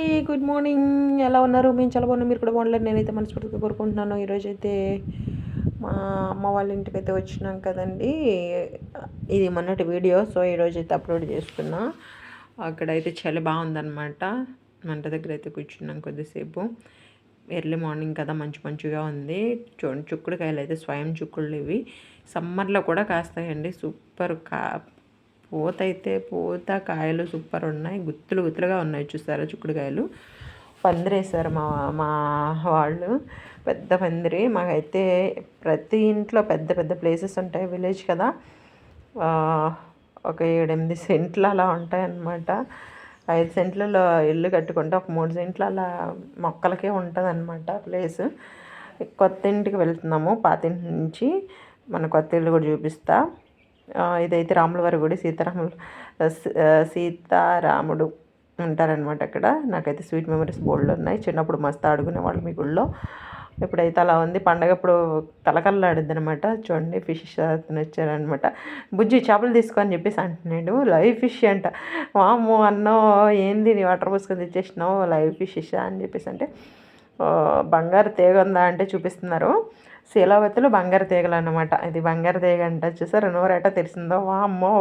అండి. Good morning ఎలా ఉన్నారు? మేము చాలా బాగున్నాం. మీరు కూడా బాగుండలేదు నేనైతే మనస్ఫూర్తిగా కోరుకుంటున్నాను. ఈరోజు అయితే మా అమ్మ వాళ్ళ ఇంటికి అయితే వచ్చినాం కదండి. ఇది మొన్నటి వీడియో సో ఈరోజు అయితే అప్లోడ్ చేస్తున్నా. అక్కడైతే చలి బాగుందనమాట మంట దగ్గర అయితే కూర్చున్నాం కొద్దిసేపు. ఎర్లీ మార్నింగ్ కదా మంచి మంచిగా ఉంది. చూడండి చుక్కుడుకాయలు అయితే స్వయం చుక్కుళ్ళు ఇవి సమ్మర్లో కూడా కాస్తాయండి. సూపర్ కా పూత అయితే పూత కాయలు సూపర్ ఉన్నాయి. గుత్తులు గుత్తులుగా ఉన్నాయి చూసారా చుక్కుడుకాయలు? పందిరేశారు మా మా వాళ్ళు. పెద్ద పందిరి. మాకైతే ప్రతి ఇంట్లో పెద్ద పెద్ద ప్లేసెస్ ఉంటాయి విలేజ్ కదా. ఒక ఏడెనిమిది సెంట్లు అలా ఉంటాయి అన్నమాట ఐదు సెంట్లలో ఇల్లు కట్టుకుంటే ఒక మూడు సెంట్లు అలా మొక్కలకే ఉంటుంది అనమాట ప్లేస్ కొత్త ఇంటికి వెళ్తున్నాము. పాతింటి నుంచి మన కొత్త ఇల్లు కూడా చూపిస్తా. ఇదైతే రాములవారి గుడి సీతారాములు సీతారాముడు ఉంటారనమాట అక్కడ. నాకైతే స్వీట్ మెమరీస్ బోల్డ్ ఉన్నాయి. చిన్నప్పుడు మస్తు ఆడుకునే వాళ్ళు మీ గుళ్ళో. ఇప్పుడైతే అలా ఉంది. పండగ ఇప్పుడు తలకల్లాడింది అనమాట చూడండి ఫిష్ వచ్చారనమాట బుజ్జి చేపలు తీసుకొని చెప్పేసి అంటున్నాడు. లైవ్ ఫిష్ అంట. వాము అన్నో ఏంది నీ వాటర్ పోసుకొని తెచ్చేసినావు? లైవ్ ఫిష్ అని చెప్పేసి అంటే బంగారు తేగ ఉందా అంటే చూపిస్తున్నారు. శీలావతులు బంగారు తీగలు అనమాట ఇది బంగారు తీగ అంట చూసారు? నోరేట తెలిసిందో వామ్మో!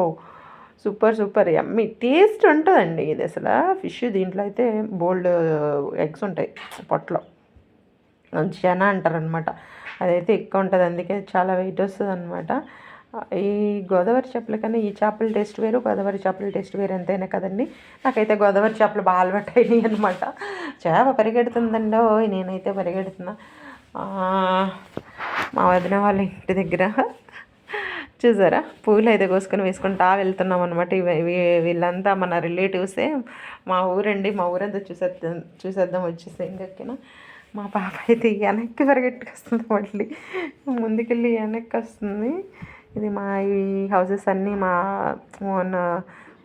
Super super. ఎమ్మి టేస్ట్ ఉంటుందండి ఇది అసలు. ఫిష్ దీంట్లో అయితే బోల్డ్ ఎగ్స్ ఉంటాయి పొట్టలో. జన అంటారనమాట అదైతే ఎక్కువ ఉంటుంది. అందుకే చాలా వెయిట్ వస్తుంది అనమాట ఈ గోదావరి చేపల కన్నా ఈ చేపల టేస్ట్ వేరు గోదావరి చేపల టేస్ట్ వేరు ఎంతైనా కదండి. నాకైతే గోదావరి చేపలు బాగా అలవాటైనాయి అనమాట చేప పరిగెడుతుందండో నేనైతే పరిగెడుతున్నా. మా వదిన వాళ్ళ ఇంటి దగ్గర చూసారా? పూలు అయితే కోసుకొని వేసుకుంటా వెళ్తున్నాం అనమాట వీళ్ళంతా మన రిలేటివ్సే. మా ఊరండి మా ఊరంతా చూసేద్దాం చూసేద్దాం వచ్చేసి ఇంకెక్కిన మా పాప అయితే వెనక్కి పరిగెట్టుకొస్తుంది మళ్ళీ. ముందుకెళ్ళి వెనక్కి వస్తుంది. ఇది మా ఈ హౌసెస్ అన్నీ మా ఓన్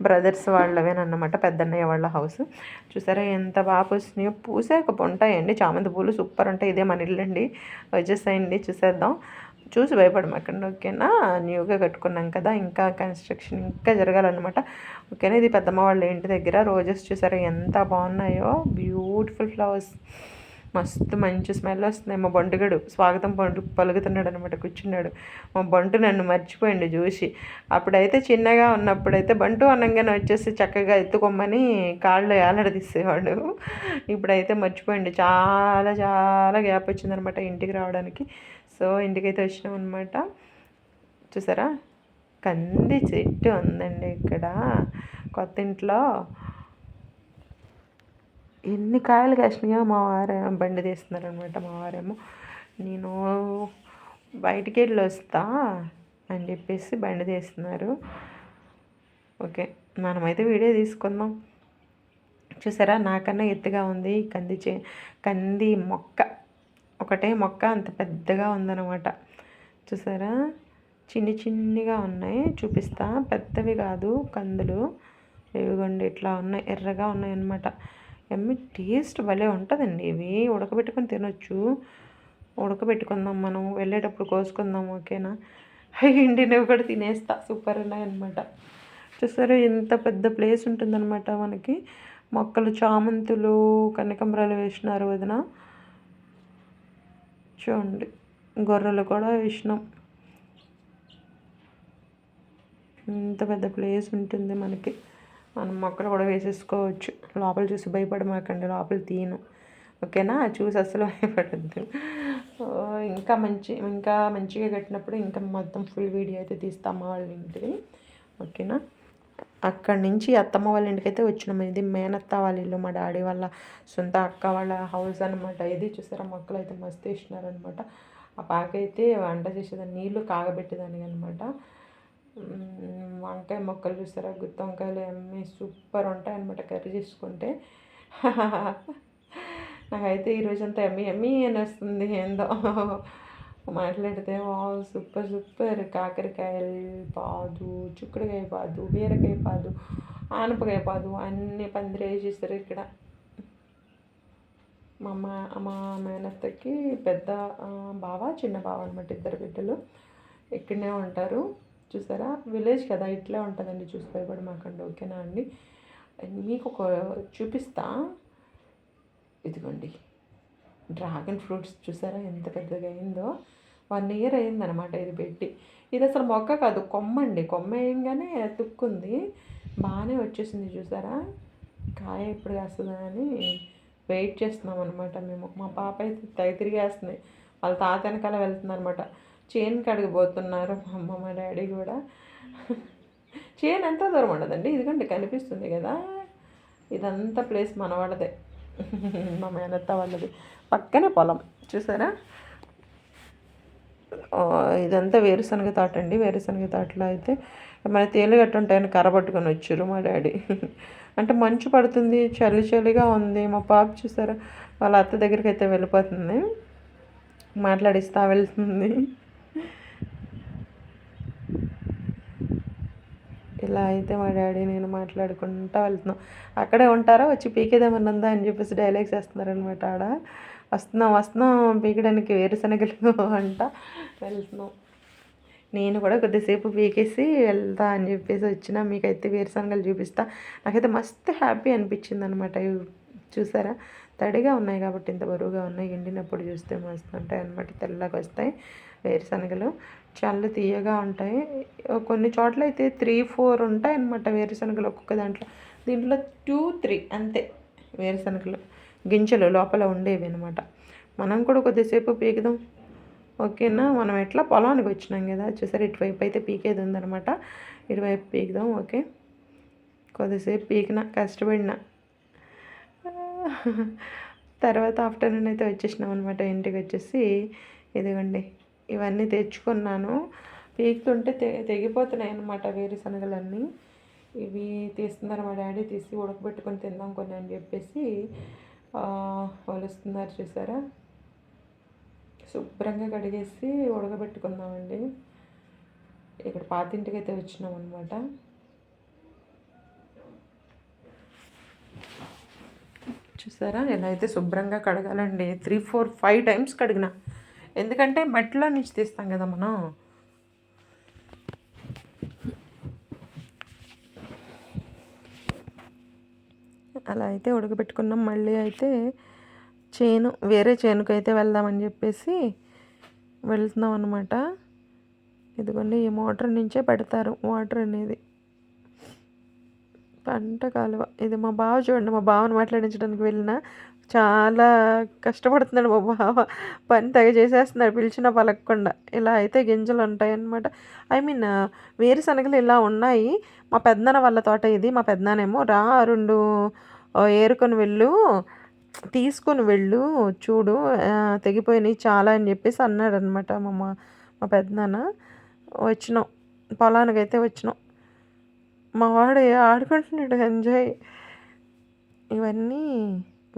బ్రదర్స్ వాళ్ళవేనమాట పెద్దన్నయ్య వాళ్ళ హౌస్. చూసారా ఎంత బాగా పూసినాయో పూసాక ఉంటాయండి చామంతి పూలు సూపర్ ఉంటాయి. ఇదే మన ఇల్లు అండి. వచ్చేసాయండి చూసేద్దాం. చూసి భయపడమాకండి ఓకేనా? న్యూగా కట్టుకున్నాం కదా ఇంకా కన్స్ట్రక్షన్ ఇంకా జరగాలన్నమాట. ఓకేనా? ఇది పెద్దమ్మ వాళ్ళ ఇంటి దగ్గర. రోజెస్ చూసారా ఎంత బాగున్నాయో. Beautiful flowers. మస్తు మంచి స్మెల్ వస్తుంది. మా బంటుగాడు స్వాగతం పండు పలుకుతున్నాడు అనమాట కూర్చున్నాడు. మా బంటు నన్ను మర్చిపోయిండు చూసి. అప్పుడైతే చిన్నగా ఉన్నప్పుడైతే బంటు అన్నంగానే వచ్చేసి చక్కగా ఎత్తుకోమని కాళ్ళు ఏలాడదీసేవాడు ఇప్పుడైతే మర్చిపోయిండు. చాలా చాలా గ్యాప్ వచ్చిందనమాట ఇంటికి రావడానికి. సో ఇంటికైతే వచ్చినాం అనమాట చూసారా? కంది చెట్టు ఉందండి ఇక్కడ. కొత్త ఇంట్లో ఎన్ని కాయలు కాసినాయో మా వారేమో బండి తీస్తున్నారు అనమాట మా వారేమో. నేను బయటికి వెళ్ళి వస్తా అని చెప్పేసి బండి తీస్తున్నారు. ఓకే మనమైతే వీడియో తీసుకుందాం. చూసారా? నాకన్నా ఎత్తుగా ఉంది కంది చే కంది మొక్క. ఒకటే మొక్క అంత పెద్దగా ఉందన్నమాట. చూసారా? చిన్ని చిన్నిగా ఉన్నాయి. చూపిస్తా. పెద్దవి కాదు కందులు. ఇవిగోండి ఇట్లా ఉన్నాయి. ఎర్రగా ఉన్నాయి అన్నమాట ఎమ్మి టేస్ట్ భలే ఉంటుందండి. ఇవి ఉడకబెట్టుకొని తినొచ్చు. ఉడకబెట్టుకుందాం మనం వెళ్ళేటప్పుడు కోసుకుందాం ఓకేనా? ఎండినవి కూడా తినేస్తా. సూపర్ ఉన్నాయన్నమాట. చూసారా ఎంత పెద్ద ప్లేస్ ఉంటుందన్నమాట మనకి. మొక్కలు చామంతులు కనకంబరాలు వేసినారు వదిన. చూడండి గొర్రెలు కూడా వేసినాం. ఇంత పెద్ద ప్లేస్ ఉంటుంది మనకి. మనం మొక్కలు కూడా వేసేసుకోవచ్చు. లోపల చూసి భయపడమాకండి లోపల తీయను. ఓకేనా? చూసి అసలు భయపడద్దు. ఇంకా మంచి ఇంకా మంచిగా కట్టినప్పుడు ఇంకా మొత్తం ఫుల్ వీడియో అయితే తీస్తాం వాళ్ళ ఇంటికి ఓకేనా? అక్కడి నుంచి అత్తమ్మ వాళ్ళ ఇంటికి అయితే వచ్చినాం. ఇది మేనత్త వాళ్ళ ఇల్లు మా డాడీ వాళ్ళ సొంత అక్క వాళ్ళ హౌస్ అనమాట ఇది చూసారా? మొక్కలు అయితే మస్తు వేసినారనమాట ఆ పాక అయితే వంట చేసేదాన్ని నీళ్ళు కాగబెట్టేదాన్ని అనమాట వంకాయ మొక్కలు చూస్తారా? గుత్తి వంకాయలు అమ్మి సూపర్ ఉంటాయి అనమాట కర్రీ చేసుకుంటే. నాకైతే ఈరోజంతా ఎమ్మి ఎమ్మి అని వస్తుంది ఏందో. మాట్లాడితే వా సూపర్ సూపర్. కాకరకాయలు పాదు చుక్కడికాయ పాదు బీరకాయ పాదు ఆనపకాయ పాదు అన్నీ పందిరేసేస్తారు ఇక్కడ. మా అమ్మ మా మేనత్తకి పెద్ద బావ చిన్న బావ అనమాట ఇద్దరు బిడ్డలు. ఇక్కడనే ఉంటారు. చూసారా? విలేజ్ కదా ఇట్లే ఉంటుందండి చూసి భయపడి మాకండి ఓకేనా అండి? మీకు ఒక చూపిస్తా. ఇదిగోండి. డ్రాగన్ ఫ్రూట్స్ చూసారా ఎంత పెద్దగా అయిందో? వన్ ఇయర్ అయిందనమాట ఇది పెట్టి. ఇది అసలు మొక్క కాదు కొమ్మ అండి. కొమ్మ వేయంగానే తుక్కుంది. బాగానే వచ్చేసింది చూసారా? కాయ ఎప్పుడు కాస్తుందా అని వెయిట్ చేస్తున్నాం అనమాట మేము. మా పాప అయితే తెగ తిరిగేస్తుంది వాళ్ళ తాత వెనకాల వెళ్తుంది అనమాట చేను కడగబోతున్నారు మా అమ్మ మా డాడీ కూడా. చేను ఎంత దూరం ఉండదండి? ఇదిగోండి కనిపిస్తుంది కదా. ఇదంతా ప్లేస్ మనవాళ్ళదే. మా మేనత్త వాళ్ళది. పక్కనే పొలం చూసారా? ఇదంతా వేరుశనగ తోట అండి. వేరుశనగ తోటలో అయితే మన తేలిగట్టు ఉంటాయని కర్ర పట్టుకొని వచ్చారు మా డాడీ. అంటే మంచు పడుతుంది చలి చలిగా ఉంది. మా పాప చూసారా? వాళ్ళ అత్త దగ్గరికి అయితే వెళ్ళిపోతుంది. మాట్లాడిస్తా వెళ్తుంది. ఇలా అయితే మా డాడీ నేను మాట్లాడుకుంటా వెళ్తున్నాం. అక్కడే ఉంటారా? వచ్చి పీకేదేమన్నందా అని చెప్పేసి డైలాగ్స్ వేస్తున్నారనమాట ఆడ. వస్తున్నాం వస్తున్నాం పీకడానికి వేరుశనగలు అంట. వెళ్తున్నాం. నేను కూడా కొద్దిసేపు పీకేసి వెళ్తా అని చెప్పేసి వచ్చిన. మీకైతే వేరుశనగలు చూపిస్తా. నాకైతే మస్తు హ్యాపీ అనిపించింది అనమాట చూసారా? తడిగా ఉన్నాయి కాబట్టి ఇంత బరువుగా ఉన్నాయి. ఎండినప్పుడు చూస్తే మస్తు ఉంటాయి అనమాట తెల్లగా వస్తాయి వేరుశనగలు. చాలా తీయగా ఉంటాయి. కొన్ని చోట్ల అయితే త్రీ ఫోర్ ఉంటాయి అన్నమాట వేరుశనగలు ఒక్కొక్క దాంట్లో. దీంట్లో టూ త్రీ అంతే వేరుశనగలు గింజలు లోపల ఉండేవి అనమాట మనం కూడా కొద్దిసేపు పీకుదాం. ఓకేనా? మనం ఎట్లా పొలానికి వచ్చినాం కదా చూసారు ఇటువైపు అయితే పీకేది ఉందనమాట ఇటువైపు పీకుదాం ఓకే? కొద్దిసేపు పీకిన కష్టపడిన. తర్వాత ఆఫ్టర్నూన్ అయితే వచ్చేసినాం అనమాట ఇంటికి వచ్చేసి. ఇదిగోండి. ఇవన్నీ తెచ్చుకున్నాను. పీకుతుంటే తె తెగిపోతున్నాయి అనమాట వేరుశనగలన్నీ ఇవి తీస్తున్నారు మా డాడీ తీసి ఉడకబెట్టుకొని తిందాం కొన్ని అని చెప్పేసి వలుస్తున్నారు చూసారా? శుభ్రంగా కడిగేసి ఉడకబెట్టుకుందామండి. ఇక్కడ పాతింటికి అయితే వచ్చినాం అనమాట చూసారా? ఎలా అయితే శుభ్రంగా కడగాలండి. త్రీ ఫోర్ ఫైవ్ టైమ్స్ కడిగిన. ఎందుకంటే మట్టిలో నుంచి తీస్తాం కదా మనం. అలా అయితే ఉడకబెట్టుకున్నాం. మళ్ళీ అయితే చేను వేరే చేనుకు అయితే వెళ్దామని చెప్పేసి వెళ్తున్నాం అనమాట ఇదిగోండి ఈ మోటార్ నుంచే పెడతారు వాటర్ అనేది. పంట కాలువ. ఇది మా బావ చూడండి మా బావని మాట్లాడించడానికి వెళ్ళిన చాలా కష్టపడుతున్నాడు మా బావ. పని తెగ చేసేస్తున్నాడు పిలిచినా పలకకుండా. ఇలా అయితే గింజలు ఉంటాయి అన్నమాట ఐ మీన్ వేరుశనగలు ఇలా ఉన్నాయి. మా పెద్దనాన్న వాళ్ళ తోట ఇది. మా పెద్దనానేమో రా రెండు ఏరుకొని వెళ్ళు తీసుకొని వెళ్ళు చూడు తెగిపోయినాయి చాలా అని చెప్పేసి అన్నాడు అనమాట మా మా- మా పెద్దనాన్న. వచ్చినాం. పొలానికి అయితే వచ్చినాం. మా వాడు ఆడుకుంటున్నాడు ఎంజాయ్. ఇవన్నీ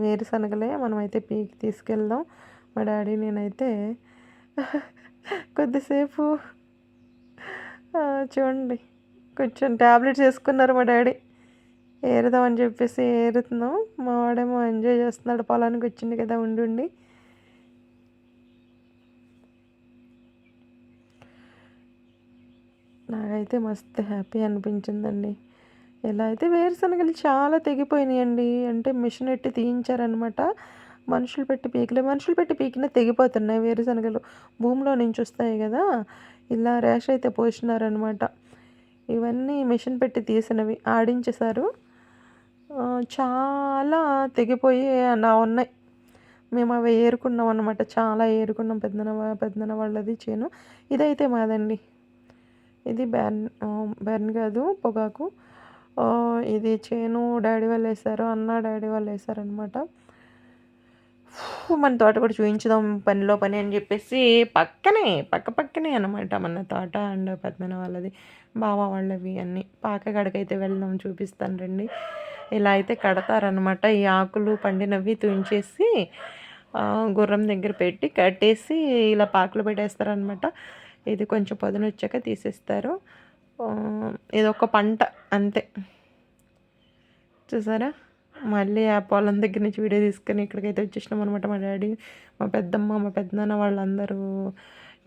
వేరుశనగలే మనమైతే పీకి తీసుకెళ్దాం. మా డాడీ నేనైతే కొద్దిసేపు చూడండి కొంచెం ట్యాబ్లెట్స్ వేసుకున్నారు మా డాడీ. ఏరుదామని చెప్పేసి ఏరుతున్నాం. మా వాడేమో ఎంజాయ్ చేస్తున్నాడు. పొలానికి వచ్చింది కదా ఉండుండి ఉండి. నాకైతే మస్తు హ్యాపీ అనిపించిందండి. ఎలా అయితే వేరుశనగలు చాలా తెగిపోయినాయండి. అంటే మిషన్ పెట్టి తీయించారనమాట మనుషులు పెట్టి పీకలే. మనుషులు పెట్టి పీకినా తెగిపోతున్నాయి వేరుశనగలు. భూమిలో నుంచి వస్తాయి కదా. ఇలా ర్యాష్ అయితే పోసినారనమాట ఇవన్నీ మిషన్ పెట్టి తీసినవి. ఆడించేశారు. చాలా తెగిపోయి నా ఉన్నాయి. మేము అవి ఏరుకున్నాం అనమాట చాలా ఏరుకున్నాం. పెద్దన పెద్దన వాళ్ళది చేను. ఇదైతే మాదండి. ఇది బెర్న్ బ్యాన్ బెర్న్ కాదు పొగాకు. ఇది చేను డాడీ వాళ్ళు వేశారు అన్న డాడీ వాళ్ళు వేశారనమాట మన తోట కూడా చూపించుదాం పనిలో పని అని చెప్పేసి పక్కనే పక్క పక్కనే అనమాట మన తోట అండ్ పద్మన వాళ్ళది బావ వాళ్ళవి అన్నీ. పాకగడకైతే వెళ్దాం చూపిస్తాను రండి. ఇలా అయితే కడతారనమాట ఈ ఆకులు పండినవి తుంచేసి గుర్రం దగ్గర పెట్టి కట్టేసి ఇలా పాకలు పెట్టేస్తారనమాట ఇది కొంచెం పొదన వచ్చాక తీసేస్తారు. ఆ, ఇది ఒక పంట అంతే. చూసారా? మళ్ళీ ఆ పొలం దగ్గర నుంచి వీడియో తీసుకొని ఇక్కడికైతే వచ్చేసినాం అనమాట మా డాడీ. మా పెద్దమ్మ మా పెద్దనాన్న వాళ్ళందరూ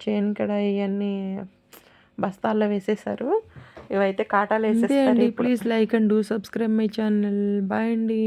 చేను కడ ఇవన్నీ బస్తాల్లో వేసేసారు. ఇవైతే కాటాలు వేసేస్తారు please like and do subscribe my channel bye అండి.